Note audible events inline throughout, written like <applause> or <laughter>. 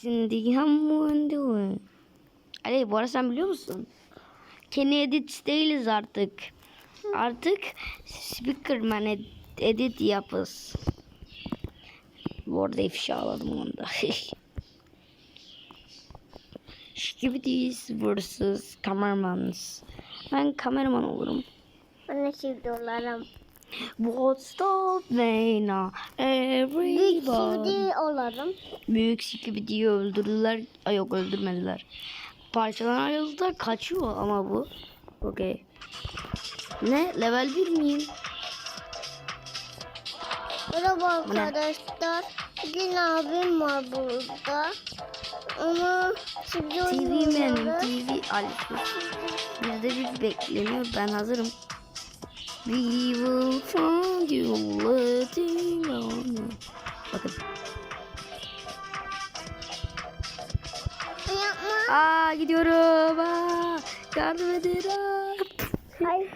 Şimdi I'm doing. Ali bu arada sen biliyor musun? Kenny Edit değiliz artık. Artık Speakerman ed- edit yapız. Bu arada ifşaladım onu da. <laughs> Skibidis vs. Cameramans. Ben kameraman olurum. Ben de şimdi olarım. What's the Vena? Büyük şimdi olarım. Büyük Skibidis'i öldürdüler. Ay yok öldürmediler. Parçadan ayrıldılar. Kaçıyor ama bu. Okey. Ne? Level 1 miyim? Merhaba arkadaşlar. Bugün abim var burada. Ama şimdi TV benim. TV Alifus. Bizde bir bekleniyor. Ben hazırım. We will find you letting on you. Bakın. Yapma. Aa gidiyorum. Aa, yardım edin. Hayır.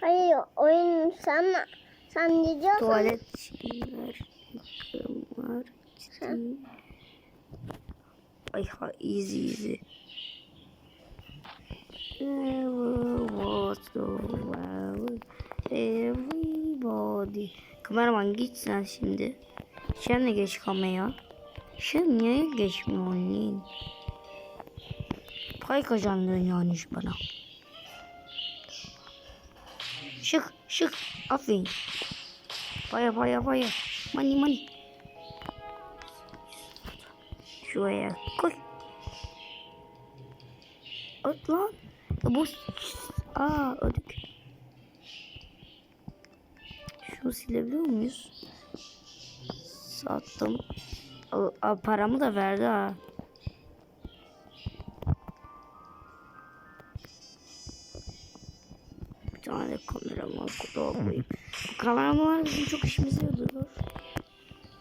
Hayır oyun sen sen ne diyorsun? Tuvalet şeyler. Yıkımlar. ciddi. Ay ha easy easy. Never Kameraman git sen şimdi. Sen de geç kamera. Sen niye geçmiyorsun? Pay kazandın yani bana. Şık şık. Aferin. Paya paya paya. Money money. Şuraya koy. At lan. Bu... Aa ödük. Şunu silebiliyor muyuz? Sattım. Aa, aa, paramı da verdi ha. Bir tane de kameraman koyayım. Bu kameramanlar bizim çok işimize yarıyor.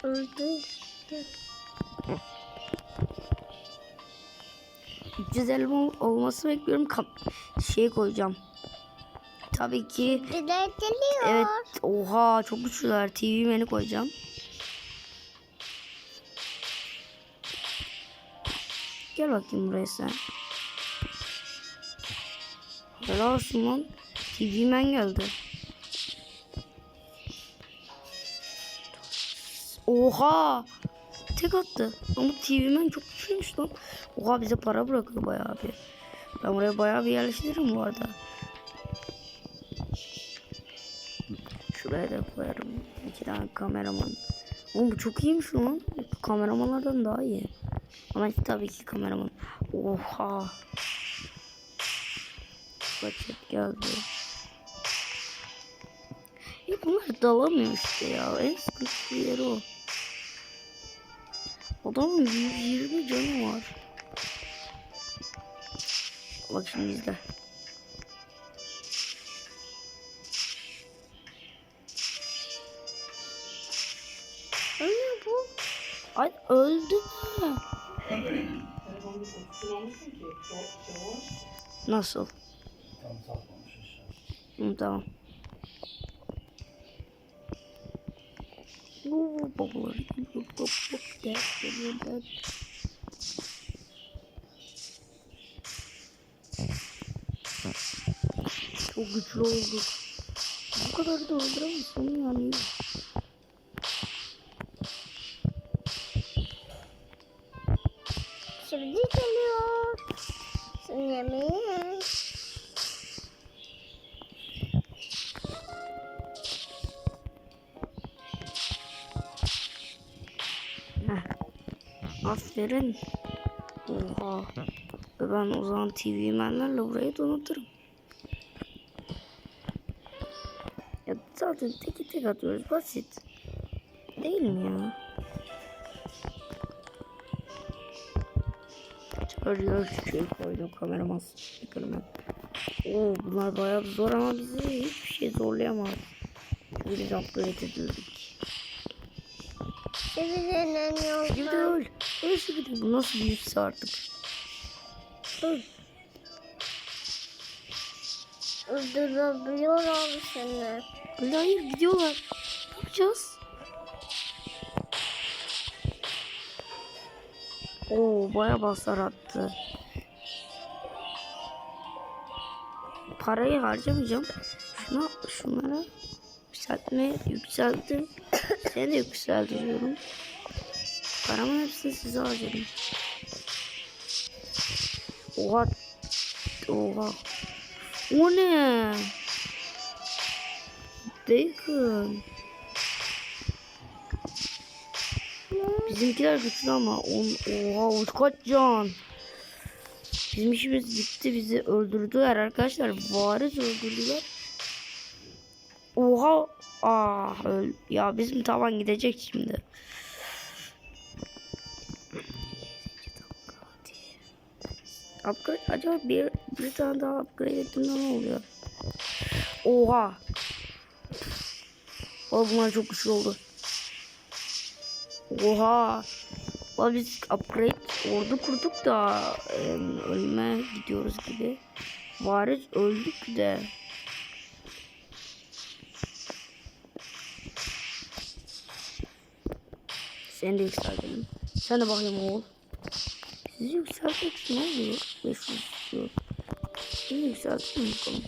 Öldü. 300 elma ol- olması bekliyorum. Kam şey koyacağım. Tabii ki. Evet. Oha çok güçlüler. TV menü koyacağım. Gel bakayım buraya sen. Helal olsun lan. TV men geldi. Oha. Tek attı. Ama TV men çok güçlüymüş lan. Oha bize para bırakıyor bayağı bir. Ben buraya bayağı bir yerleştiririm bu arada. Şuraya da koyarım. İki tane kameraman. Oğlum bu çok iyiymiş lan. Kameramanlardan daha iyi. Ama tabii ki kameraman. Oha. Paket geldi. Ya bunlar dalamıyor işte ya. En sıkıntılı yeri o. Adamın 120 canı var. Bak şimdi izle. Ay öldü mü? Nasıl? Hı, tamam. Babalar geliyor. Bak bak gel geliyor ben. Çok güçlü olduk. Bu kadar da öldüremezsin yani. Şimdi geliyor. Yemeği. Aferin. Oha. Ben o zaman TV menlerle burayı donatırım. Ya zaten tek tek atıyoruz. Basit. Değil mi ya? Çıkarıyor şey koydum kameraman çıkarım Oo bunlar bayağı zor ama bizi hiçbir şey zorlayamaz. Çünkü biz upgrade edildik. Sevilen Şimdi yolda. öl. Öl şimdi. Bu nasıl bir yüzse artık. Öl. Öldürebiliyor abi seni. Hayır gidiyorlar. Ne yapacağız? Oo baya basar attı. Parayı harcamayacağım. Şuna, şunlara yükseltme yükselttim. Seni de yükseltiyorum. Paramın hepsini size harcadım. Oha. Oha. O ne? Bacon. Bizimkiler güçlü ama on, oha kaç can. Bizim işimiz bitti bizi öldürdüler arkadaşlar. Variz öldürdüler. Oha. Ah öl. Ya bizim tavan gidecek şimdi. Upgrade acaba bir, bir tane daha upgrade ettiğinde ne oluyor? Oha. Oha bunlar çok güçlü oldu. Oha. Oha biz upgrade ordu kurduk da em, ölüme gidiyoruz gibi. Variz öldük de. Seni de yükseltelim. Sen de bakayım oğul. Sizi yükseltmek için ne oluyor? 500 istiyor. Sizi yükseltelim bakalım.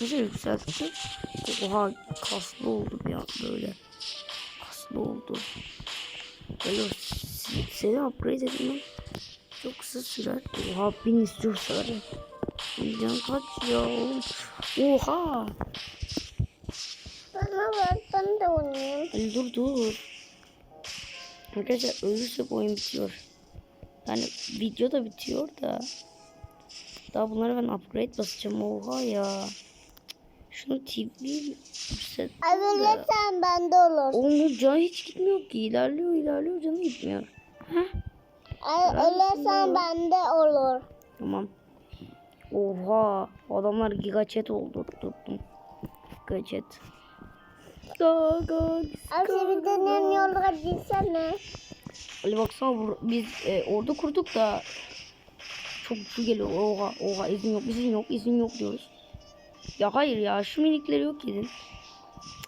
Nasıl yükselttim? Oha kaslı oldu bir an böyle. Kaslı oldu. Se- seni upgrade etmem çok kısa sürer. Oha bin istiyor sarı. Can kaç ya. Oha. Bana ver ben de oynayayım. Ali dur dur. Arkadaşlar ölürsek oyun bitiyor. Yani video da bitiyor da. Daha bunları ben upgrade basacağım. Oha ya. Şunu TV yükselt. Ay verirsen bende olur. Oğlum can hiç gitmiyor ki. İlerliyor ilerliyor canı gitmiyor. Ay ölürsen bende olur. Tamam. Oha. Adamlar gigachat oldu. Durdum. Gigachat. Gaga. Ay bir denen yolda gitsene. Ali baksana biz e, orada kurduk da çok su geliyor. Oha oha izin yok izin yok izin yok diyoruz. Ya hayır ya şu minikleri yok edin.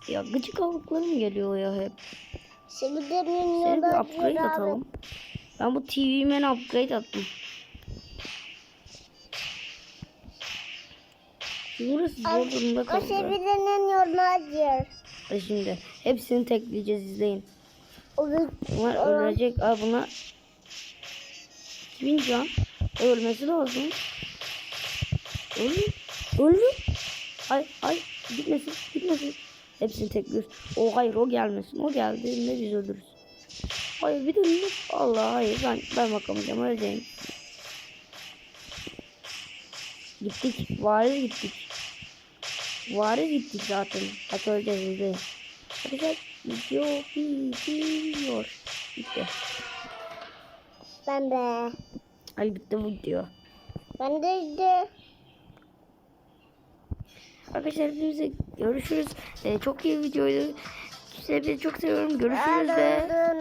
Ya gıcık avukları mı geliyor ya hep? Şimdi denen Seni bir upgrade atalım. Ben bu TV'men upgrade attım. Burası zor durumda O kaldı. bir denen yolda gir. Hadi şimdi hepsini tekleyeceğiz izleyin. O Bunlar ölecek. Aa buna 2000 can. Ölmesi lazım. Öldü. Öldü. Ay ay gitmesin gitmesin. Hepsini tekliyoruz. O hayır o gelmesin. O geldiğinde biz ölürüz. Hayır bir de Allah hayır ben ben bakamayacağım öleceğim. Gittik. Variz gittik. Variz gittik zaten. Bak öleceğiz izleyin. Arkadaşlar video bitiyor. Bitti. ben de. Hadi bitti bu video. Ben de işte. Arkadaşlar hepinize görüşürüz. Ee, çok iyi videoydu. Sizi çok seviyorum. Görüşürüz de.